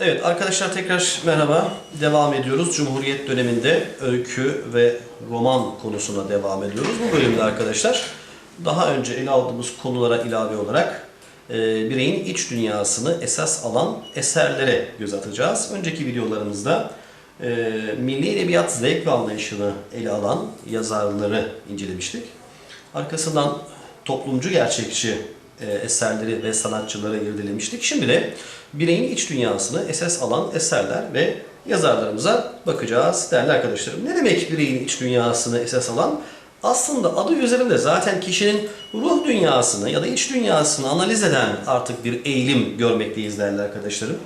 Evet arkadaşlar tekrar merhaba. Devam ediyoruz. Cumhuriyet döneminde öykü ve roman konusuna devam ediyoruz. Bu bölümde arkadaşlar daha önce ele aldığımız konulara ilave olarak e, bireyin iç dünyasını esas alan eserlere göz atacağız. Önceki videolarımızda e, milli edebiyat zevk ve anlayışını ele alan yazarları incelemiştik. Arkasından toplumcu gerçekçi eserleri ve sanatçıları irdelemiştik. Şimdi de bireyin iç dünyasını esas alan eserler ve yazarlarımıza bakacağız değerli arkadaşlarım. Ne demek bireyin iç dünyasını esas alan? Aslında adı üzerinde zaten kişinin ruh dünyasını ya da iç dünyasını analiz eden artık bir eğilim görmekteyiz değerli arkadaşlarım.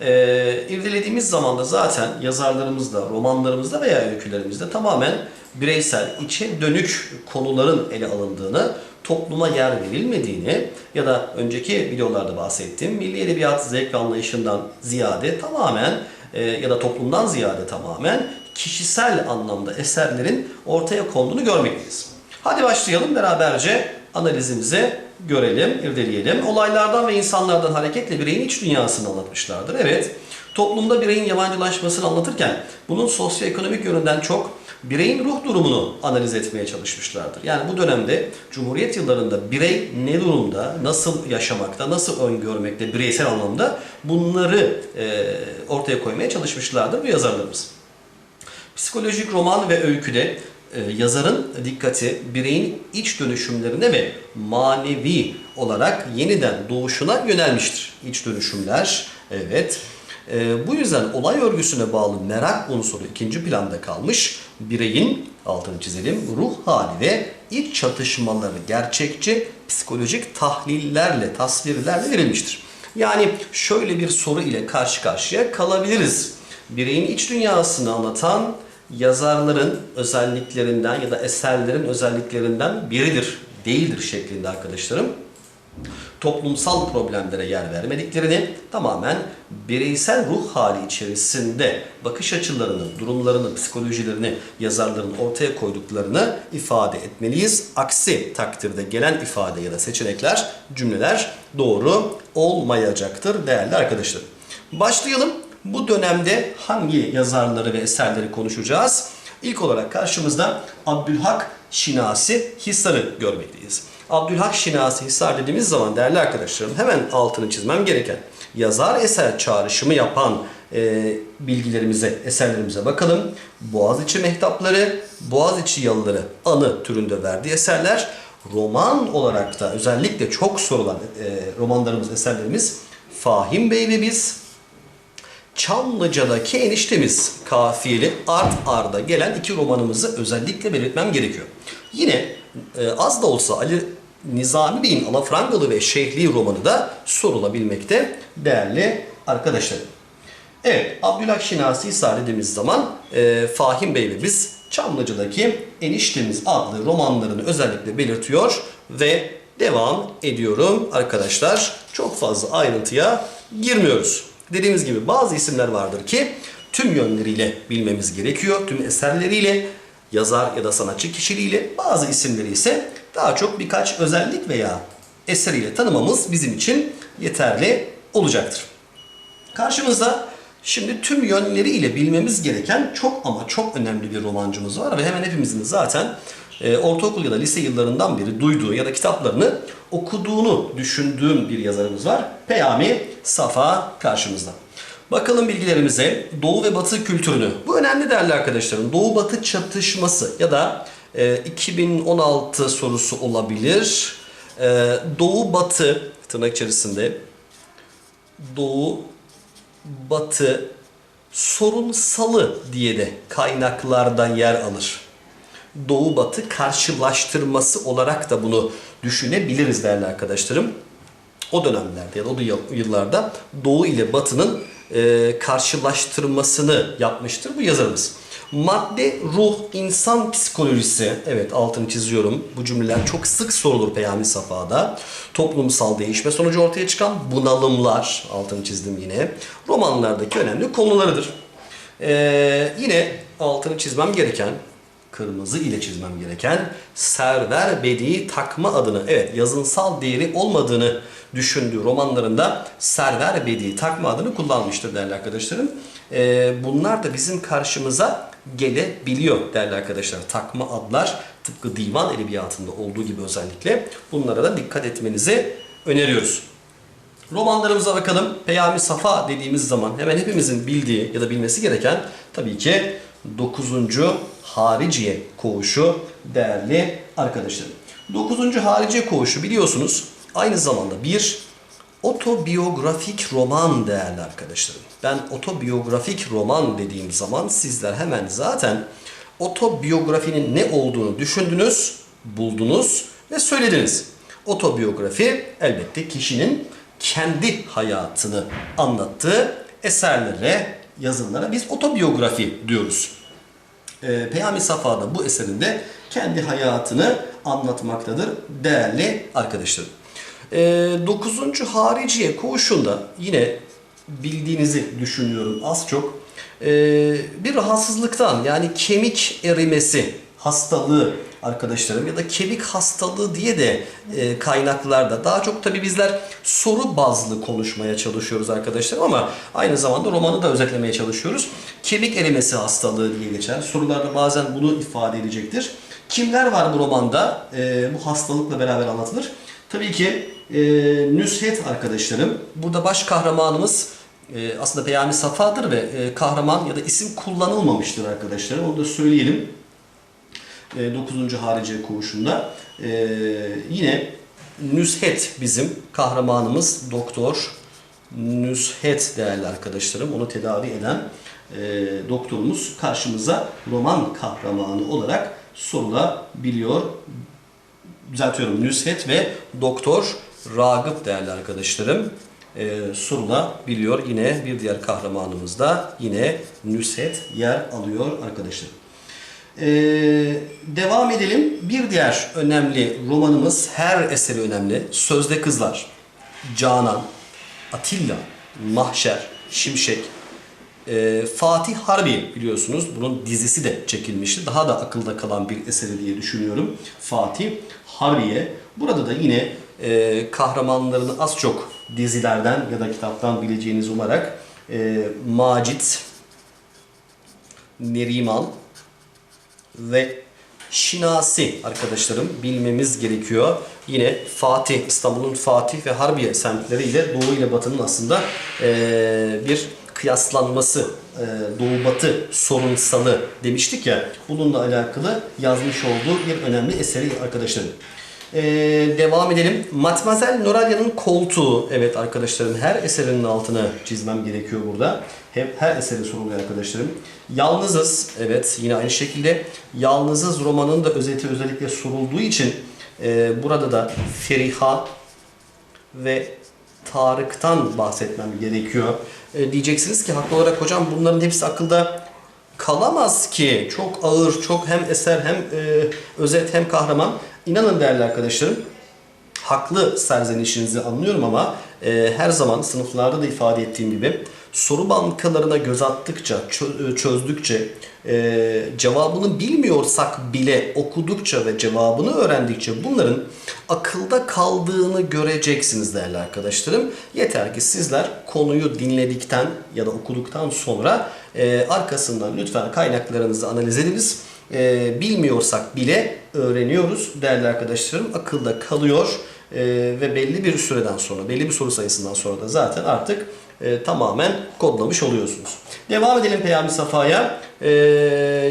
Ee, irdelediğimiz zaman da zaten yazarlarımızda, romanlarımızda veya öykülerimizde tamamen bireysel, içe dönük konuların ele alındığını, topluma yer verilmediğini ya da önceki videolarda bahsettiğim milli edebiyat zevk anlayışından ziyade tamamen e, ya da toplumdan ziyade tamamen kişisel anlamda eserlerin ortaya konduğunu görmekteyiz. Hadi başlayalım beraberce analizimize görelim, irdeleyelim. Olaylardan ve insanlardan hareketle bireyin iç dünyasını anlatmışlardır. Evet, toplumda bireyin yabancılaşmasını anlatırken bunun sosyoekonomik yönünden çok bireyin ruh durumunu analiz etmeye çalışmışlardır. Yani bu dönemde Cumhuriyet yıllarında birey ne durumda, nasıl yaşamakta, nasıl öngörmekte bireysel anlamda bunları e, ortaya koymaya çalışmışlardır bu yazarlarımız. Psikolojik roman ve öyküde e, yazarın dikkati bireyin iç dönüşümlerine ve manevi olarak yeniden doğuşuna yönelmiştir. İç dönüşümler, evet. E, bu yüzden olay örgüsüne bağlı merak unsuru ikinci planda kalmış. Bireyin, altını çizelim, ruh hali ve iç çatışmaları gerçekçi psikolojik tahlillerle, tasvirlerle verilmiştir. Yani şöyle bir soru ile karşı karşıya kalabiliriz. Bireyin iç dünyasını anlatan yazarların özelliklerinden ya da eserlerin özelliklerinden biridir, değildir şeklinde arkadaşlarım. Toplumsal problemlere yer vermediklerini tamamen bireysel ruh hali içerisinde bakış açılarını, durumlarını, psikolojilerini yazarların ortaya koyduklarını ifade etmeliyiz. Aksi takdirde gelen ifade ya da seçenekler, cümleler doğru olmayacaktır değerli arkadaşlarım. Başlayalım. Bu dönemde hangi yazarları ve eserleri konuşacağız? İlk olarak karşımızda Abdülhak Şinasi Hisar'ı görmekteyiz. Abdülhak Şinasi Hisar dediğimiz zaman değerli arkadaşlarım hemen altını çizmem gereken yazar eser çağrışımı yapan e, bilgilerimize, eserlerimize bakalım. Boğaziçi Mehtapları, Boğaziçi Yalıları anı türünde verdiği eserler roman olarak da özellikle çok sorulan e, romanlarımız, eserlerimiz Fahim Bey ve Biz, Çamlıca'daki eniştemiz kafiyeli art arda gelen iki romanımızı özellikle belirtmem gerekiyor. Yine e, az da olsa Ali Nizami Bey'in Alafrangalı ve Şeyhli romanı da sorulabilmekte değerli arkadaşlarım. Evet, Abdülhak Şinasi Hisar dediğimiz zaman e, Fahim Bey ve biz Çamlıca'daki Eniştemiz adlı romanlarını özellikle belirtiyor ve devam ediyorum arkadaşlar. Çok fazla ayrıntıya girmiyoruz. Dediğimiz gibi bazı isimler vardır ki tüm yönleriyle bilmemiz gerekiyor. Tüm eserleriyle, yazar ya da sanatçı kişiliğiyle bazı isimleri ise daha çok birkaç özellik veya eseriyle tanımamız bizim için yeterli olacaktır. Karşımızda şimdi tüm yönleriyle bilmemiz gereken çok ama çok önemli bir romancımız var ve hemen hepimizin zaten e, ortaokul ya da lise yıllarından beri duyduğu ya da kitaplarını okuduğunu düşündüğüm bir yazarımız var. Peyami Safa karşımızda. Bakalım bilgilerimize Doğu ve Batı kültürünü. Bu önemli değerli arkadaşlarım. Doğu Batı çatışması ya da e, 2016 sorusu olabilir. E, Doğu Batı tırnak içerisinde Doğu Batı sorunsalı diye de kaynaklarda yer alır. Doğu Batı karşılaştırması olarak da bunu düşünebiliriz değerli arkadaşlarım. O dönemlerde ya da o yıllarda Doğu ile Batı'nın e, karşılaştırmasını yapmıştır bu yazarımız. Madde, ruh, insan psikolojisi. Evet altını çiziyorum. Bu cümleler çok sık sorulur Peyami Safa'da. Toplumsal değişme sonucu ortaya çıkan bunalımlar. Altını çizdim yine. Romanlardaki önemli konularıdır. Ee, yine altını çizmem gereken kırmızı ile çizmem gereken Server Bedi takma adını evet yazınsal değeri olmadığını düşündüğü romanlarında Server Bedi takma adını kullanmıştır değerli arkadaşlarım. Ee, bunlar da bizim karşımıza gelebiliyor değerli arkadaşlar. Takma adlar tıpkı divan edebiyatında olduğu gibi özellikle bunlara da dikkat etmenizi öneriyoruz. Romanlarımıza bakalım. Peyami Safa dediğimiz zaman hemen hepimizin bildiği ya da bilmesi gereken tabii ki 9. Hariciye Koğuşu değerli arkadaşlarım. 9. Hariciye Koğuşu biliyorsunuz aynı zamanda bir otobiyografik roman değerli arkadaşlarım. Ben otobiyografik roman dediğim zaman sizler hemen zaten otobiyografinin ne olduğunu düşündünüz, buldunuz ve söylediniz. Otobiyografi elbette kişinin kendi hayatını anlattığı eserlere, yazılara biz otobiyografi diyoruz. Ee, Peyami Safa da bu eserinde kendi hayatını anlatmaktadır değerli arkadaşlarım. Ee, 9. Hariciye koğuşunda yine bildiğinizi düşünüyorum az çok ee, bir rahatsızlıktan yani kemik erimesi hastalığı arkadaşlarım ya da kemik hastalığı diye de e, kaynaklarda daha çok tabi bizler soru bazlı konuşmaya çalışıyoruz arkadaşlar ama aynı zamanda romanı da özetlemeye çalışıyoruz. Kemik erimesi hastalığı diye geçer. Sorularda bazen bunu ifade edecektir. Kimler var bu romanda? E, bu hastalıkla beraber anlatılır. Tabii ki e, Nüshet arkadaşlarım. Burada baş kahramanımız e, aslında Peyami Safa'dır ve e, kahraman ya da isim kullanılmamıştır arkadaşlarım. Onu da söyleyelim. 9. Harice Koğuşu'nda. E, yine Nüshet bizim kahramanımız doktor Nüshet değerli arkadaşlarım. Onu tedavi eden e, doktorumuz karşımıza roman kahramanı olarak sorulabiliyor. Düzeltiyorum Nüshet ve Doktor Ragıp değerli arkadaşlarım e, sorulabiliyor. Yine bir diğer kahramanımız da yine Nüshet yer alıyor arkadaşlarım. Ee, devam edelim. Bir diğer önemli romanımız, her eseri önemli. Sözde Kızlar, Canan, Atilla, Mahşer, Şimşek, ee, Fatih Harbi biliyorsunuz. Bunun dizisi de çekilmişti. Daha da akılda kalan bir eseri diye düşünüyorum. Fatih Harbiye. Burada da yine e, kahramanlarını az çok dizilerden ya da kitaptan bileceğiniz umarak e, Macit, Neriman, ve Şinasi arkadaşlarım bilmemiz gerekiyor. Yine Fatih, İstanbul'un Fatih ve Harbiye semtleriyle Doğu ile Batı'nın aslında e, bir kıyaslanması, e, Doğu Batı sorunsalı demiştik ya. Bununla alakalı yazmış olduğu bir önemli eseri arkadaşlarım. Ee, devam edelim. Matmazel Noralya'nın koltuğu. Evet arkadaşlarım her eserinin altını çizmem gerekiyor burada. Hep her eseri soruluyor arkadaşlarım. Yalnızız. Evet yine aynı şekilde. Yalnızız romanın da özeti özellikle sorulduğu için e, burada da Feriha ve Tarık'tan bahsetmem gerekiyor. E, diyeceksiniz ki haklı olarak hocam bunların hepsi akılda kalamaz ki. Çok ağır, çok hem eser hem e, özet hem kahraman. İnanın değerli arkadaşlarım, haklı serzenişinizi anlıyorum ama e, her zaman sınıflarda da ifade ettiğim gibi soru bankalarına göz attıkça, çö- çözdükçe, e, cevabını bilmiyorsak bile okudukça ve cevabını öğrendikçe bunların akılda kaldığını göreceksiniz değerli arkadaşlarım. Yeter ki sizler konuyu dinledikten ya da okuduktan sonra e, arkasından lütfen kaynaklarınızı analiz ediniz. E, bilmiyorsak bile öğreniyoruz değerli arkadaşlarım. Akılda kalıyor e, ve belli bir süreden sonra, belli bir soru sayısından sonra da zaten artık e, tamamen kodlamış oluyorsunuz. Devam edelim Peyami Safa'ya. E,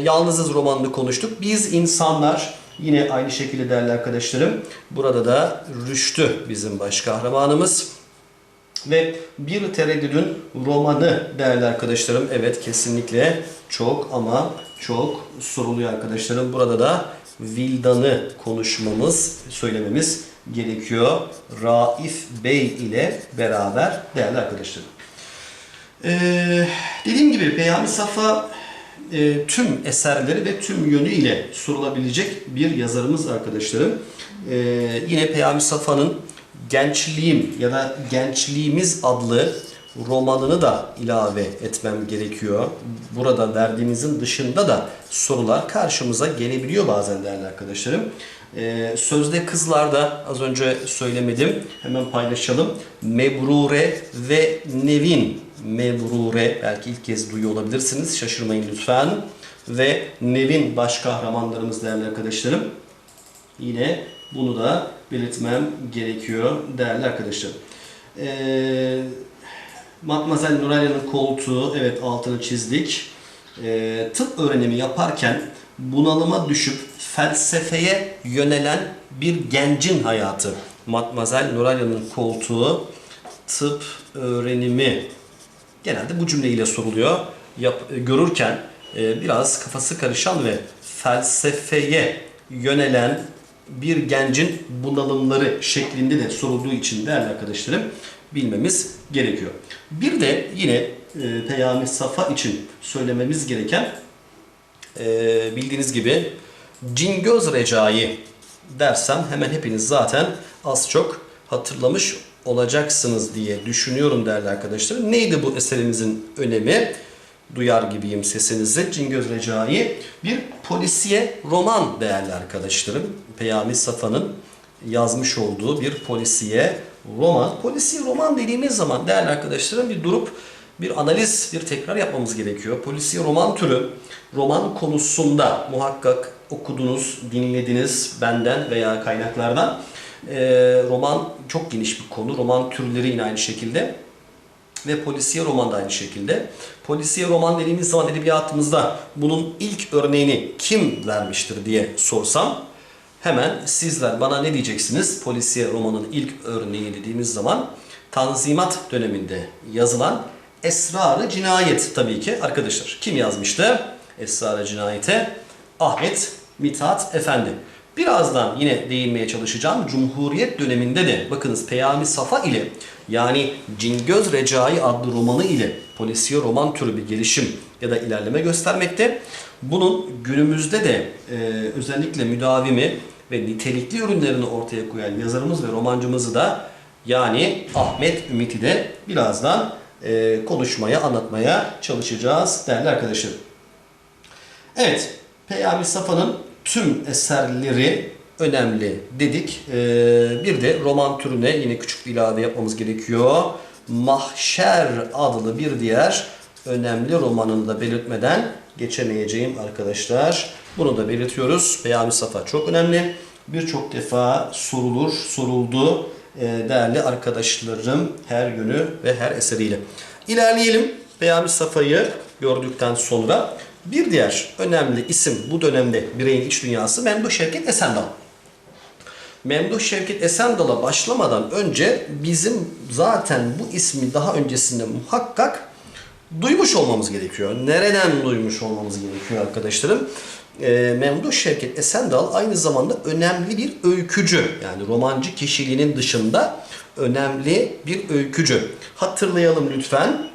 Yalnızız romanını konuştuk. Biz insanlar yine aynı şekilde değerli arkadaşlarım. Burada da Rüştü bizim baş kahramanımız. Ve bir tereddüdün romanı değerli arkadaşlarım. Evet kesinlikle çok ama çok soruluyor arkadaşlarım. Burada da Vildan'ı konuşmamız, söylememiz gerekiyor. Raif Bey ile beraber değerli arkadaşlarım. Ee, dediğim gibi Peyami Safa e, tüm eserleri ve tüm yönüyle sorulabilecek bir yazarımız arkadaşlarım. Ee, yine Peyami Safa'nın Gençliğim ya da Gençliğimiz adlı romanını da ilave etmem gerekiyor. Burada verdiğimizin dışında da sorular karşımıza gelebiliyor bazen değerli arkadaşlarım. Ee, sözde kızlarda az önce söylemedim. Hemen paylaşalım. Mebrure ve Nevin. Mebrure belki ilk kez duyuyor olabilirsiniz. Şaşırmayın lütfen. Ve Nevin baş kahramanlarımız değerli arkadaşlarım. Yine bunu da belirtmem gerekiyor değerli arkadaşlarım. Ee, Matmazel Nuralya'nın koltuğu, evet altını çizdik. Ee, tıp öğrenimi yaparken bunalıma düşüp felsefeye yönelen bir gencin hayatı. Matmazel Nuralya'nın koltuğu, tıp öğrenimi genelde bu cümleyle soruluyor. Yap, görürken e, biraz kafası karışan ve felsefeye yönelen bir gencin bunalımları şeklinde de sorulduğu için değerli arkadaşlarım bilmemiz gerekiyor. Bir de yine e, Peyami Safa için söylememiz gereken e, bildiğiniz gibi Cingöz Recai dersem hemen hepiniz zaten az çok hatırlamış olacaksınız diye düşünüyorum değerli arkadaşlar. Neydi bu eserimizin önemi? Duyar gibiyim sesinizi. Cingöz Recai bir polisiye roman değerli arkadaşlarım. Peyami Safa'nın yazmış olduğu bir polisiye roman. Polisiye roman dediğimiz zaman değerli arkadaşlarım bir durup bir analiz, bir tekrar yapmamız gerekiyor. Polisiye roman türü, roman konusunda muhakkak okudunuz, dinlediniz benden veya kaynaklardan. Ee, roman çok geniş bir konu. Roman türleri yine aynı şekilde. Ve polisiye roman da aynı şekilde. Polisiye roman dediğimiz zaman edebiyatımızda bunun ilk örneğini kim vermiştir diye sorsam hemen sizler bana ne diyeceksiniz? Polisiye romanın ilk örneği dediğimiz zaman Tanzimat döneminde yazılan Esrarı Cinayet tabii ki arkadaşlar. Kim yazmıştı? Esrarı Cinayet'e Ahmet Mithat Efendi. Birazdan yine değinmeye çalışacağım. Cumhuriyet döneminde de bakınız Peyami Safa ile yani Cingöz Recai adlı romanı ile polisiye roman türü bir gelişim ya da ilerleme göstermekte. Bunun günümüzde de e, özellikle müdavimi ve nitelikli ürünlerini ortaya koyan yazarımız ve romancımızı da yani Ahmet Ümit'i de birazdan e, konuşmaya, anlatmaya çalışacağız değerli arkadaşlarım. Evet, Peyami Safa'nın tüm eserleri önemli dedik. Ee, bir de roman türüne yine küçük bir ilave yapmamız gerekiyor. Mahşer adlı bir diğer önemli romanını da belirtmeden geçemeyeceğim arkadaşlar. Bunu da belirtiyoruz. Peyami Safa çok önemli. Birçok defa sorulur, soruldu ee, değerli arkadaşlarım her yönü ve her eseriyle. İlerleyelim. Peyami Safa'yı gördükten sonra bir diğer önemli isim bu dönemde bireyin iç dünyası Memduh Şevket Esendal. Memduh Şevket Esendal'a başlamadan önce bizim zaten bu ismi daha öncesinde muhakkak duymuş olmamız gerekiyor. Nereden duymuş olmamız gerekiyor arkadaşlarım? E, Memduh Şevket Esendal aynı zamanda önemli bir öykücü. Yani romancı kişiliğinin dışında önemli bir öykücü. Hatırlayalım lütfen.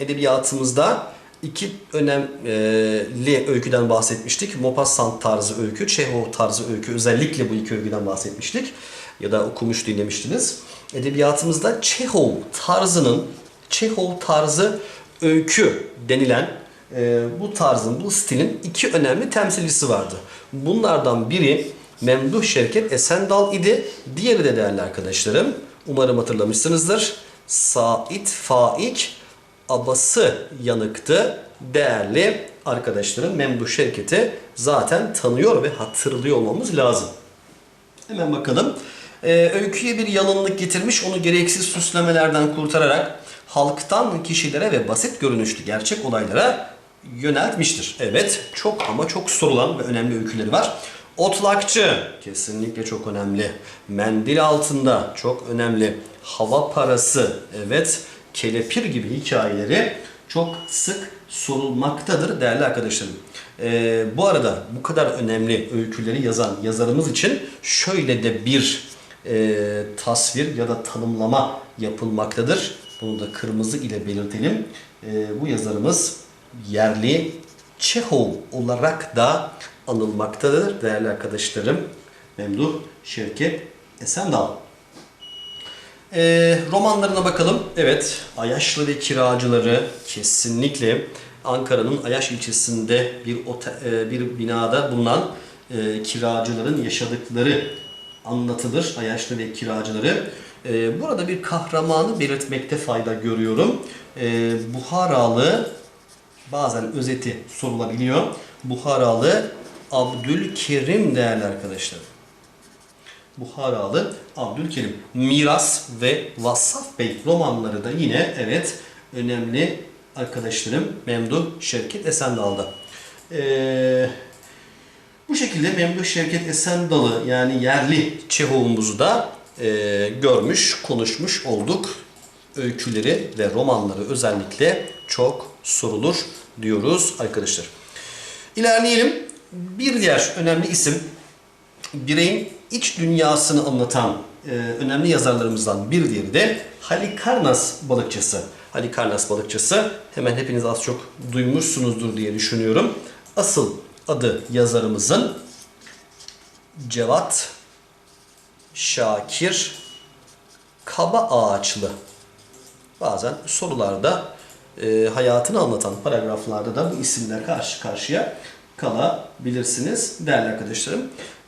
Edebiyatımızda iki önemli öyküden bahsetmiştik. Maupassant tarzı öykü, Çehov tarzı öykü. Özellikle bu iki öyküden bahsetmiştik. Ya da okumuş dinlemiştiniz. Edebiyatımızda Çehov tarzının, Çehov tarzı öykü denilen e, bu tarzın, bu stilin iki önemli temsilcisi vardı. Bunlardan biri Memduh Şevket Esendal idi. Diğeri de değerli arkadaşlarım. Umarım hatırlamışsınızdır. Said Faik abası yanıktı. Değerli arkadaşlarım Memduh Şevket'i zaten tanıyor ve hatırlıyor olmamız lazım. Hemen bakalım. Ee, öyküye bir yalınlık getirmiş, onu gereksiz süslemelerden kurtararak halktan kişilere ve basit görünüşlü gerçek olaylara yöneltmiştir. Evet, çok ama çok sorulan ve önemli öyküleri var. Otlakçı, kesinlikle çok önemli. Mendil altında, çok önemli. Hava parası, evet kelepir gibi hikayeleri çok sık sorulmaktadır değerli arkadaşlarım. Ee, bu arada bu kadar önemli öyküleri yazan yazarımız için şöyle de bir e, tasvir ya da tanımlama yapılmaktadır. Bunu da kırmızı ile belirtelim. E, bu yazarımız yerli Çehov olarak da anılmaktadır değerli arkadaşlarım. Memduh Şevket Esendal. E, romanlarına bakalım. Evet, Ayaşlı ve Kiracıları kesinlikle Ankara'nın Ayaş ilçesinde bir ote, e, bir binada bulunan e, kiracıların yaşadıkları anlatılır. Ayaşlı ve kiracıları. E, burada bir kahramanı belirtmekte fayda görüyorum. E, Buharalı bazen özeti sorulabiliyor. Buharalı Abdülkerim değerli arkadaşlar. Buharalı Abdülkerim. Miras ve Vassaf Bey romanları da yine evet önemli arkadaşlarım Memduh Şevket Esendal'da. Ee, bu şekilde Memduh Şevket Esendal'ı yani yerli Çehov'umuzu da e, görmüş, konuşmuş olduk. Öyküleri ve romanları özellikle çok sorulur diyoruz arkadaşlar. İlerleyelim. Bir diğer önemli isim bireyin iç dünyasını anlatan e, önemli yazarlarımızdan bir diğeri de Halikarnas balıkçısı. Halikarnas balıkçısı hemen hepiniz az çok duymuşsunuzdur diye düşünüyorum. Asıl adı yazarımızın Cevat Şakir Kaba Ağaçlı. Bazen sorularda e, hayatını anlatan paragraflarda da bu isimler karşı karşıya kalabilirsiniz değerli arkadaşlarım.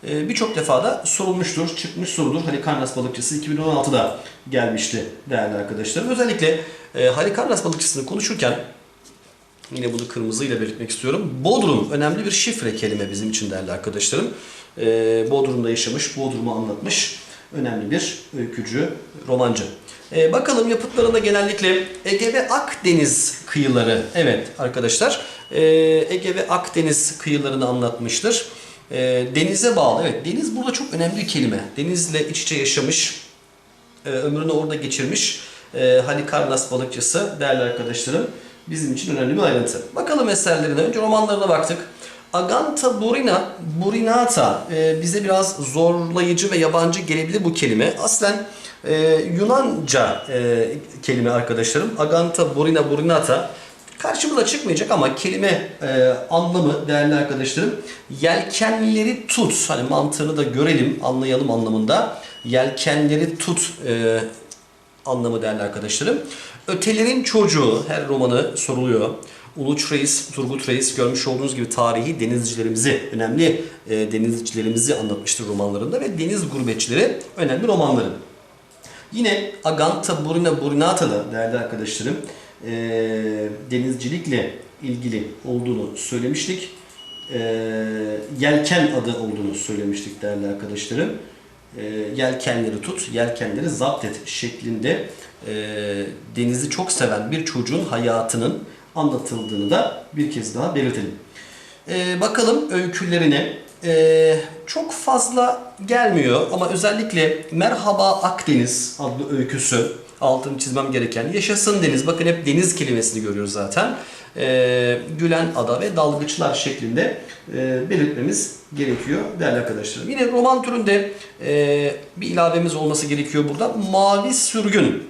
E, Birçok defa da sorulmuştur, çıkmış sorudur. Halikarnas balıkçısı 2016'da gelmişti değerli arkadaşlarım. Özellikle e, Halikarnas balıkçısını konuşurken Yine bunu kırmızıyla belirtmek istiyorum. Bodrum önemli bir şifre kelime bizim için değerli arkadaşlarım. Ee, Bodrum'da yaşamış, Bodrum'u anlatmış önemli bir öykücü, romancı. Ee, bakalım yapıtlarında genellikle Ege ve Akdeniz kıyıları. Evet arkadaşlar ee, Ege ve Akdeniz kıyılarını anlatmıştır. Ee, denize bağlı. Evet deniz burada çok önemli bir kelime. Denizle iç içe yaşamış, e, ömrünü orada geçirmiş e, Halikarnas balıkçısı değerli arkadaşlarım bizim için önemli bir ayrıntı. Bakalım eserlerine. Önce romanlarına baktık. Aganta Burina, Burinata e, bize biraz zorlayıcı ve yabancı gelebilir bu kelime. Aslen e, Yunanca e, kelime arkadaşlarım. Aganta Burina Burinata karşımıza çıkmayacak ama kelime e, anlamı değerli arkadaşlarım yelkenleri tut hani mantığını da görelim anlayalım anlamında yelkenleri tut e, anlamı değerli arkadaşlarım. Ötelerin çocuğu her romanı soruluyor. Uluç Reis, Turgut Reis görmüş olduğunuz gibi tarihi denizcilerimizi, önemli e, denizcilerimizi anlatmıştır romanlarında ve deniz gurbetçileri önemli romanları. Yine Aganta Burina Burinata da değerli arkadaşlarım e, denizcilikle ilgili olduğunu söylemiştik. E, yelken adı olduğunu söylemiştik değerli arkadaşlarım. E, yelkenleri tut, yelkenleri zapt et şeklinde e, denizi çok seven bir çocuğun hayatının anlatıldığını da bir kez daha belirtelim. E, bakalım öykülerine. E, çok fazla gelmiyor ama özellikle Merhaba Akdeniz adlı öyküsü altını çizmem gereken Yaşasın Deniz. Bakın hep deniz kelimesini görüyoruz zaten. E, Gülen Ada ve Dalgıçlar şeklinde e, belirtmemiz gerekiyor değerli arkadaşlarım. Yine roman türünde e, bir ilavemiz olması gerekiyor burada. Mavi Sürgün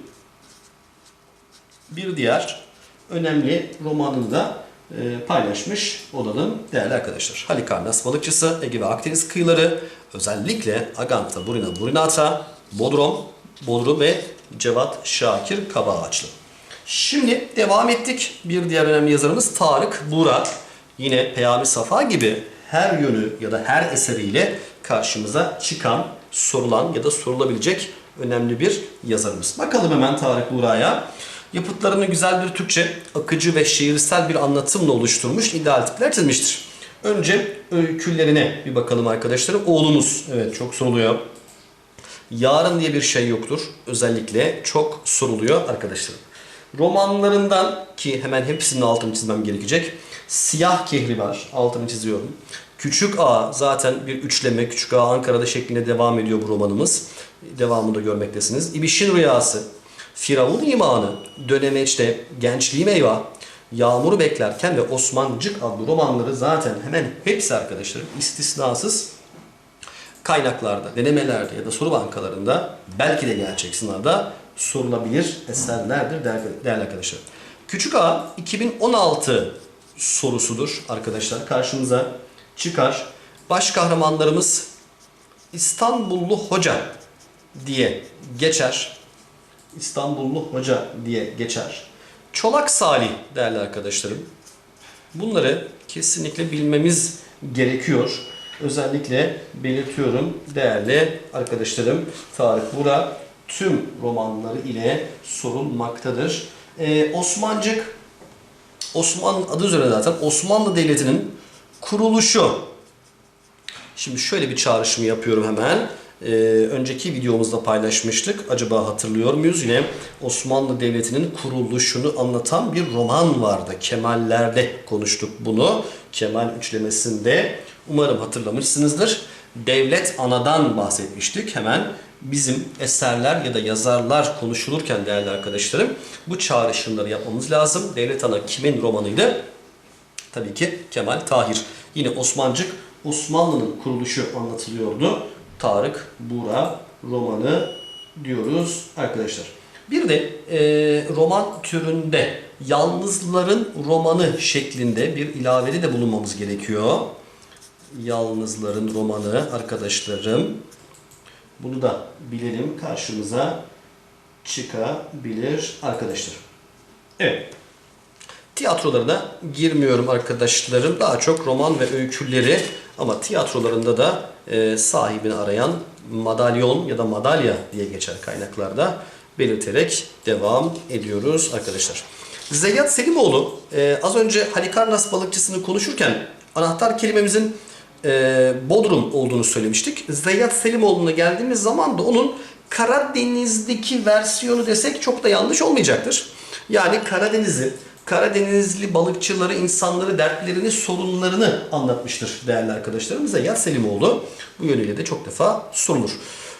bir diğer önemli romanını da e, paylaşmış olalım değerli arkadaşlar. Halikarnas balıkçısı, Ege ve Akdeniz kıyıları, özellikle Aganta, Burina, Burinata, Bodrum, Bodrum ve Cevat Şakir Kabaağaçlı. Şimdi devam ettik. Bir diğer önemli yazarımız Tarık Bura. Yine Peyami Safa gibi her yönü ya da her eseriyle karşımıza çıkan, sorulan ya da sorulabilecek önemli bir yazarımız. Bakalım hemen Tarık Bura'ya. Yapıtlarını güzel bir Türkçe, akıcı ve şiirsel bir anlatımla oluşturmuş ideal tipler çizmiştir. Önce öykülerine bir bakalım arkadaşlarım. Oğlumuz, evet çok soruluyor. Yarın diye bir şey yoktur. Özellikle çok soruluyor arkadaşlarım. Romanlarından ki hemen hepsinin altını çizmem gerekecek. Siyah Kehribar, altını çiziyorum. Küçük A zaten bir üçleme. Küçük A Ankara'da şeklinde devam ediyor bu romanımız. Devamını da görmektesiniz. İbiş'in Rüyası, Firavun İmanı, Dönemeç'te Gençliğim Eyvah, Yağmuru Beklerken ve Osmancık adlı romanları zaten hemen hepsi arkadaşlarım istisnasız kaynaklarda, denemelerde ya da soru bankalarında belki de gerçek sınavda sorulabilir eserlerdir değerli arkadaşlar. Küçük A 2016 sorusudur arkadaşlar. Karşımıza çıkar. Baş kahramanlarımız İstanbullu Hoca diye geçer. İstanbullu Hoca diye geçer. Çolak Salih değerli arkadaşlarım. Bunları kesinlikle bilmemiz gerekiyor. özellikle belirtiyorum değerli arkadaşlarım. Tarık Bura tüm romanları ile sorulmaktadır. Ee, Osmancık, Osmanlı adı üzerine zaten Osmanlı Devleti'nin kuruluşu. Şimdi şöyle bir çağrışımı yapıyorum hemen. Ee, önceki videomuzda paylaşmıştık. Acaba hatırlıyor muyuz? Yine Osmanlı Devleti'nin kuruluşunu anlatan bir roman vardı. Kemaller'de konuştuk bunu. Kemal üçlemesinde. Umarım hatırlamışsınızdır. Devlet Ana'dan bahsetmiştik. Hemen bizim eserler ya da yazarlar konuşulurken değerli arkadaşlarım bu çağrışımları yapmamız lazım. Devlet Ana kimin romanıydı? Tabii ki Kemal Tahir. Yine Osmancık Osmanlı'nın kuruluşu anlatılıyordu. Tarık Buğra romanı diyoruz arkadaşlar. Bir de e, roman türünde yalnızların romanı şeklinde bir ilavede de bulunmamız gerekiyor. Yalnızların romanı arkadaşlarım. Bunu da bilelim karşımıza çıkabilir arkadaşlar. Evet. Tiyatrolarına girmiyorum arkadaşlarım. Daha çok roman ve öyküleri ama tiyatrolarında da e, sahibini arayan madalyon ya da madalya diye geçer kaynaklarda belirterek devam ediyoruz arkadaşlar. Zeyyat Selimoğlu e, az önce Halikarnas balıkçısını konuşurken anahtar kelimemizin e, Bodrum olduğunu söylemiştik. Zeyyat Selimoğlu'na geldiğimiz zaman da onun Karadeniz'deki versiyonu desek çok da yanlış olmayacaktır. Yani Karadeniz'i Karadenizli balıkçıları, insanları, dertlerini, sorunlarını anlatmıştır değerli arkadaşlarım. Zeyyat Selimoğlu bu yönüyle de çok defa sorulur.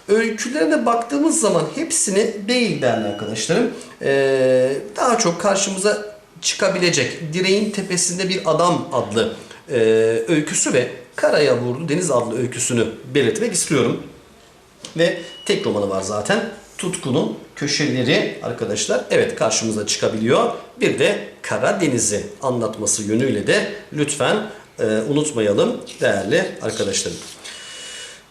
Öykülerine baktığımız zaman hepsini değil değerli arkadaşlarım. Ee, daha çok karşımıza çıkabilecek Direğin Tepesinde Bir Adam adlı e, öyküsü ve Karaya Vurdu Deniz adlı öyküsünü belirtmek istiyorum. Ve tek romanı var zaten. Tutkunun köşeleri arkadaşlar evet karşımıza çıkabiliyor. Bir de Karadeniz'i anlatması yönüyle de lütfen e, unutmayalım değerli arkadaşlarım.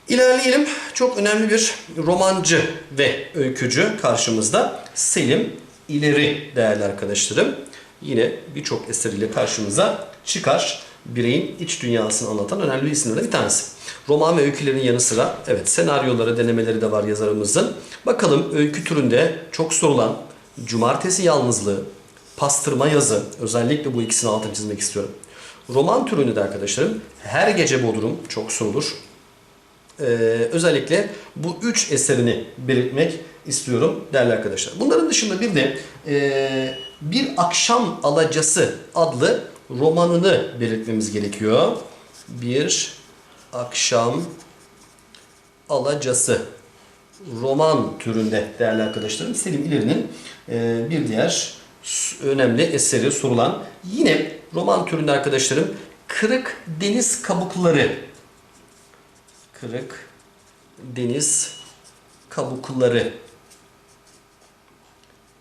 İlerleyelim. Çok önemli bir romancı ve öykücü karşımızda. Selim İleri değerli arkadaşlarım. Yine birçok eseriyle karşımıza çıkar. Bireyin iç dünyasını anlatan önemli isimlerden bir tanesi. Roman ve öykülerin yanı sıra evet senaryoları, denemeleri de var yazarımızın. Bakalım öykü türünde çok sorulan Cumartesi Yalnızlığı, Pastırma Yazı özellikle bu ikisini altını çizmek istiyorum. Roman türünde de arkadaşlarım Her Gece Bodrum çok sorulur. Ee, özellikle bu üç eserini belirtmek istiyorum değerli arkadaşlar. Bunların dışında bir de e, Bir Akşam Alacası adlı romanını belirtmemiz gerekiyor. Bir Akşam Alacası roman türünde değerli arkadaşlarım Selim İleri'nin e, bir diğer önemli eseri sorulan yine roman türünde arkadaşlarım Kırık Deniz Kabukları Kırık Deniz Kabukları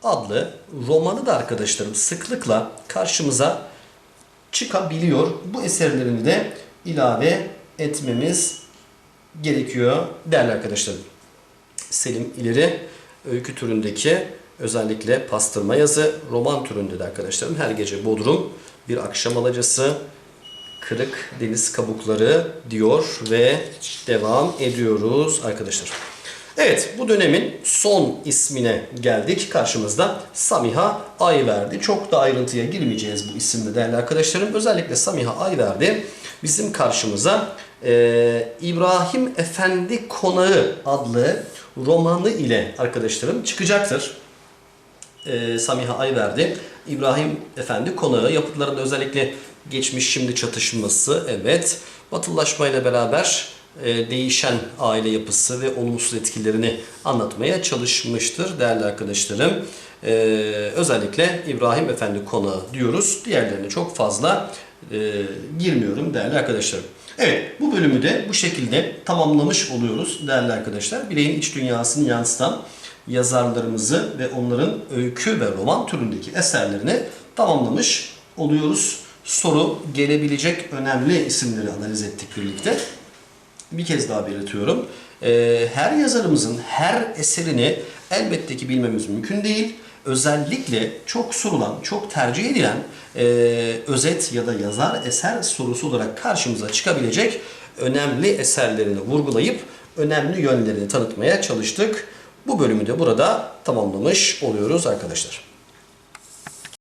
adlı romanı da arkadaşlarım sıklıkla karşımıza çıkabiliyor. Bu eserlerini de ilave etmemiz gerekiyor değerli arkadaşlarım. Selim İleri öykü türündeki özellikle pastırma yazı, roman türünde de arkadaşlarım her gece Bodrum, bir akşam alacası, kırık deniz kabukları diyor ve devam ediyoruz arkadaşlar. Evet bu dönemin son ismine geldik. Karşımızda Samiha Ayverdi. Çok da ayrıntıya girmeyeceğiz bu isimle değerli arkadaşlarım. Özellikle Samiha Ayverdi bizim karşımıza e, İbrahim Efendi Konağı adlı romanı ile arkadaşlarım çıkacaktır. E, Samiha Ayverdi, İbrahim Efendi Konağı yapıtlarında özellikle geçmiş şimdi çatışması evet batılılaşmayla beraber değişen aile yapısı ve olumsuz etkilerini anlatmaya çalışmıştır değerli arkadaşlarım. E, özellikle İbrahim Efendi Konağı diyoruz. Diğerlerine çok fazla e, girmiyorum değerli arkadaşlarım. Evet bu bölümü de bu şekilde tamamlamış oluyoruz değerli arkadaşlar. Bireyin iç dünyasını yansıtan yazarlarımızı ve onların öykü ve roman türündeki eserlerini tamamlamış oluyoruz. Soru gelebilecek önemli isimleri analiz ettik birlikte. Bir kez daha belirtiyorum. Ee, her yazarımızın her eserini elbette ki bilmemiz mümkün değil. Özellikle çok sorulan, çok tercih edilen e, özet ya da yazar eser sorusu olarak karşımıza çıkabilecek önemli eserlerini vurgulayıp önemli yönlerini tanıtmaya çalıştık. Bu bölümü de burada tamamlamış oluyoruz arkadaşlar.